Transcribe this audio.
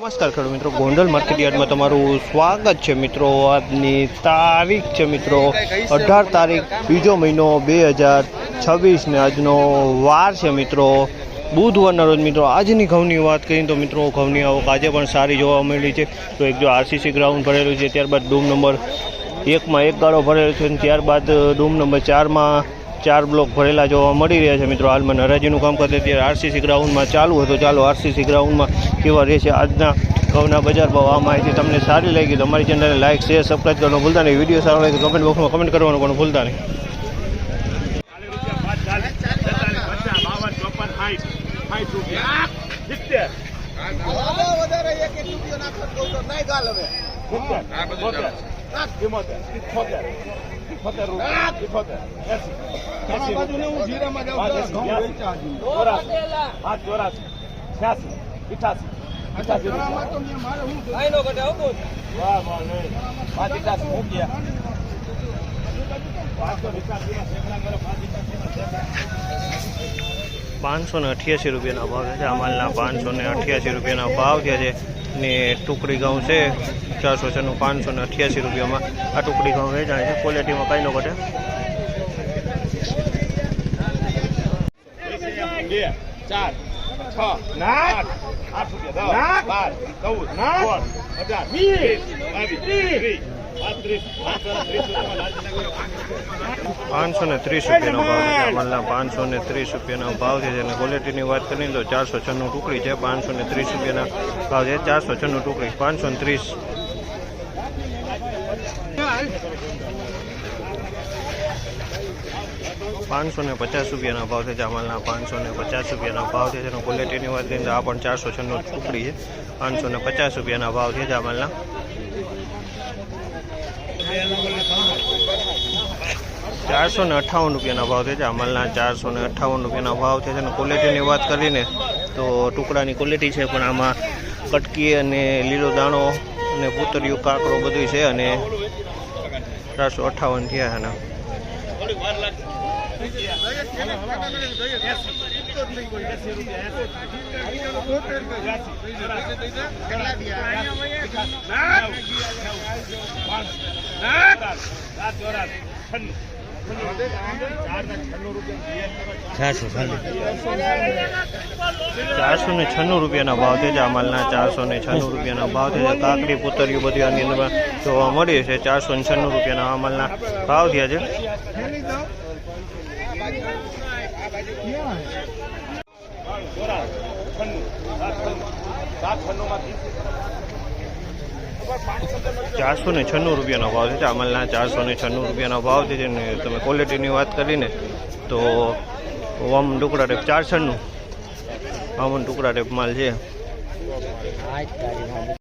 નમસ્કાર ખેડૂત મિત્રો, ગોંડલ માર્કેટયાર્ડમાં તમારું સ્વાગત છે મિત્રો. આજની તારીખ છે મિત્રો, અઢાર તારીખ, બીજો મહિનો બે હજાર છવ્વીસ ને આજનો વાર છે મિત્રો. બુધવારના રોજ મિત્રો, આજની ઘઉંની વાત કરીએ તો મિત્રો, ઘઉંની આવક આજે પણ સારી જોવા મળી છે. તો એક જો આરસીસી ગ્રાઉન્ડ ભરેલું છે, ત્યારબાદ ડૂમ નંબર એકમાં એક ગાળો ભરેલો છે ત્યારબાદ ડૂમ નંબર ચારમાં ચાર બ્લોક ભરેલા જોવા મળી રહ્યા છે મિત્રો. હાલમાં હરાજીનું કામ કરતા ત્યારે આરસીસી ગ્રાઉન્ડમાં ચાલુ હતું ચાલો આરસીસી ગ્રાઉન્ડમાં કેવા રહેશે આજના ઘઉંના બજાર ભાવ. આ માહિતી તમને સારી લાગી તો અમારી ચેનલને લાઇક શેર સબસ્ક્રાઈબ કરવાનું ભૂલતા નહીં. વીડિયો સારો લાગે કમેન્ટ બોક્સમાં કમેન્ટ કરવાનું પણ ભૂલતા નહીં. વધારે એક એક રૂપિયો નાખો તો કહું તો નહીં ગાલ હવે તમારા બાજુને હું જીરામાં જાઉં છું, ઘઉં વેચા હજુ. જીરામાં તો મેં મારે હું જોયું. પાંચસો ને અઠ્યાસી રૂપિયાના ભાવ છે. આ માલના પાંચસો ને અઠ્યાસી રૂપિયાના ભાવ થયા છે ને ટુકડી ઘઉં છે ચારસો છનું પાંચસો ને અઠ્યાસી રૂપિયામાં. આ ટુકડી ઘઉં વેચાણ છે ક્વોલિટીમાં કાંઈ ન ઘટે. ચાર છ નાખ! આઠ રૂપિયા દસ બાર ચૌદ અઢાર વીસ! બાવીસ ત્રીસ પાંત્રીસ પાંત્રીસ પાંચસો ને ત્રીસ રૂપિયાનો ભાવ છે. માલના પાંચસો ને ત્રીસ રૂપિયાનો ભાવ છે. અને ક્વોલિટીની વાત કરીએ તો ચારસો છન્નું ટુકડી છે. પાંચસો ને ત્રીસ રૂપિયાના ભાવ છે. ચારસો છન્નું ટુકડી. પાંચસો ને ત્રીસ. પાંચસો ને પચાસ રૂપિયાના ભાવ છે. જામલના પાંચસો ને પચાસ રૂપિયાના ભાવ છે. જેનો ક્વોલિટીની વાત કરીએ તો આ પણ ચારસો છન્નું ટુકડી છે. પાંચસો ને પચાસ રૂપિયાના ભાવ છે જામલના. ચારસો ને અઠ્ઠાવન રૂપિયાના ભાવ છે. અમલના ચારસો ને અઠ્ઠાવન રૂપિયાના ભાવ છે. અને ક્વોલિટીની વાત કરીને તો ટુકડાની ક્વોલિટી છે, પણ આમાં કટકી અને લીલો દાણો અને પૂતરિયું કાકરો બધું છે અને ચારસો અઠ્ઠાવન થયા એના ચારસો ને છન્નું રૂપિયાના ભાવ છે જામલના ચારસો ને છન્નું રૂપિયાના ભાવ છે કાકડી પુતરિયું બધી આની અંદર જોવા મળી છે. ચારસો ને છન્નું રૂપિયાના અમલના ભાવ થયા છે. ચારસો ને છન્નું રૂપિયાનો ભાવ છે. ચામલના ચારસો ને છન્નું રૂપિયાનો ભાવ છે. ને તમે ક્વોલિટીની વાત કરીને તો ઓમ ટુકડા ટેપ ચાર છન્નું વમ ટુકડા ટેપ માલ છે.